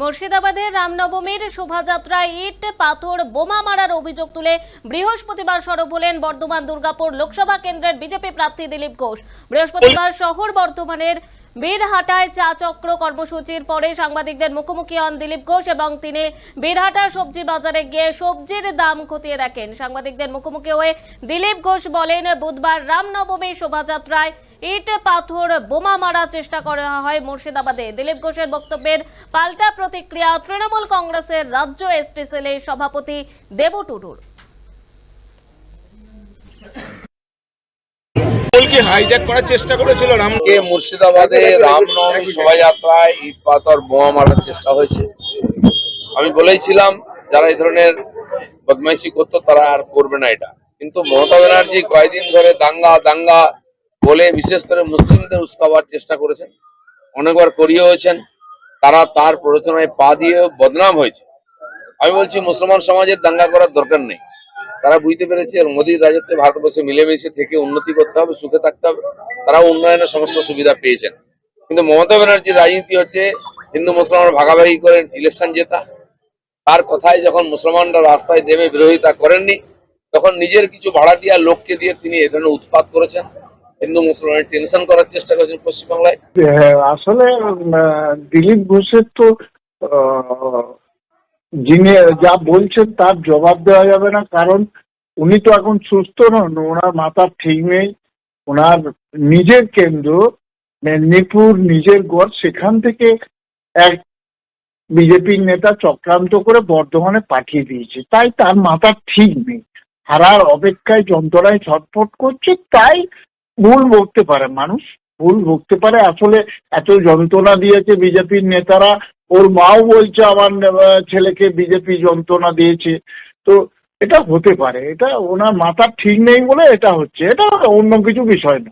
মুর্শিদাবাদের রামনবমীর শোভাযাত্রায় ইট, পাথর, বোমা মারার অভিযোগ তুলে বৃহস্পতিবার সরব হলেন বর্ধমান দুর্গাপুর লোকসভা কেন্দ্রের বিজেপি প্রার্থী দিলীপ ঘোষ। বৃহস্পতিবার শহর বর্ধমানের বীরহাটায় চা চক্র কর্মসূচির পরে সাংবাদিকদের মুখোমুখি হন দিলীপ ঘোষ এবং তিনি বীরহাটা সবজি বাজারে গিয়ে সবজির দাম খতিয়ে দেখেন। সাংবাদিকদের মুখোমুখি হয়ে দিলীপ ঘোষ বলেন, বুধবার রামনবমীর শোভাযাত্রায় ইট, পাথর, বোমা মারার চেষ্টা করা হয় মুর্শিদাবাদে। দিলীপ ঘোষের বক্তব্যের পাল্টা প্রতিক্রিয়া তৃণমূল কংগ্রেসের রাজ্য এসটি সেলের সভাপতি দেব টুডুর কি হাইজ্যাক করার চেষ্টা করেছিল? রাম কে মুর্শিদাবাদে রামনবমী শোভাযাত্রায় ইট, পাথর, বোমা মারার চেষ্টা হয়েছে? আমি বলেইছিলাম, যারা এই ধরনের বদমাইশি করতো, তারা আর করবে না এটা। কিন্তু মমতা ব্যানার্জি কয়েকদিন ধরে দাঙ্গা দাঙ্গা বলে বিশেষ করে মুসলিমদের উস্কাবার চেষ্টা করেছেন। অনেকবার করিয়ে হয়েছেন। তারা তার প্ররোচনায় পা দিয়ে বদনাম হয়েছে। আমি বলছি, মুসলমান সমাজের দাঙ্গা করার দরকার নেই। তারা বুঝতে পেরেছে আর মোদীর রাজত্বে ভারতবর্ষে মিলেমিশে থেকে উন্নতি করতে হবে সুখে থাকতে হবে। তারা উন্নয়নের সমস্ত সুবিধা পেয়েছেন। কিন্তু মমতা ব্যানার্জির রাজনীতি হচ্ছে হিন্দু মুসলমান ভাগাভাগি করে ইলেকশন জেতা। তার কথায় যখন মুসলমানরা রাস্তায় নেমে বিরোধিতা করেননি তখন নিজের কিছু ভাড়াটিয়া লোককে দিয়ে তিনি এ ধরনের উৎপাত করেছেন। হিন্দু মুসলমানের টেনশন করার চেষ্টা করেছেন পশ্চিমবাংলায়। হ্যাঁ, আসলে দিলীপ ঘোষের তো যিনি, যা বলছেন তার জবাব দেওয়া যাবে না, কারণ উনি তো এখন সুস্থ নন, ওনার মাথা ঠিক নেই, ওনার নিজের কেন্দ্র, মেদিনীপুর নিজের গড়, সেখান থেকে এক বিজেপির নেতা চক্রান্ত করে বর্ধমানে পাঠিয়ে দিয়েছে। তাই তার মাথা ঠিক নেই। হারার অপেক্ষায় যন্ত্রণায় ছটফট করছে, তাই ভুল বকতে পারে মানুষ, ভুল ভুগতে পারে। আসলে এত যন্ত্রণা দিয়েছে বিজেপির নেতারা ওর মাও বলছে আমার ছেলেকে বিজেপি যন্ত্রণা দিয়েছে। তো এটা হতে পারে। এটা ওনার মাথা ঠিক নেই বলে এটা হচ্ছে। এটা অন্য কিছু বিষয় না।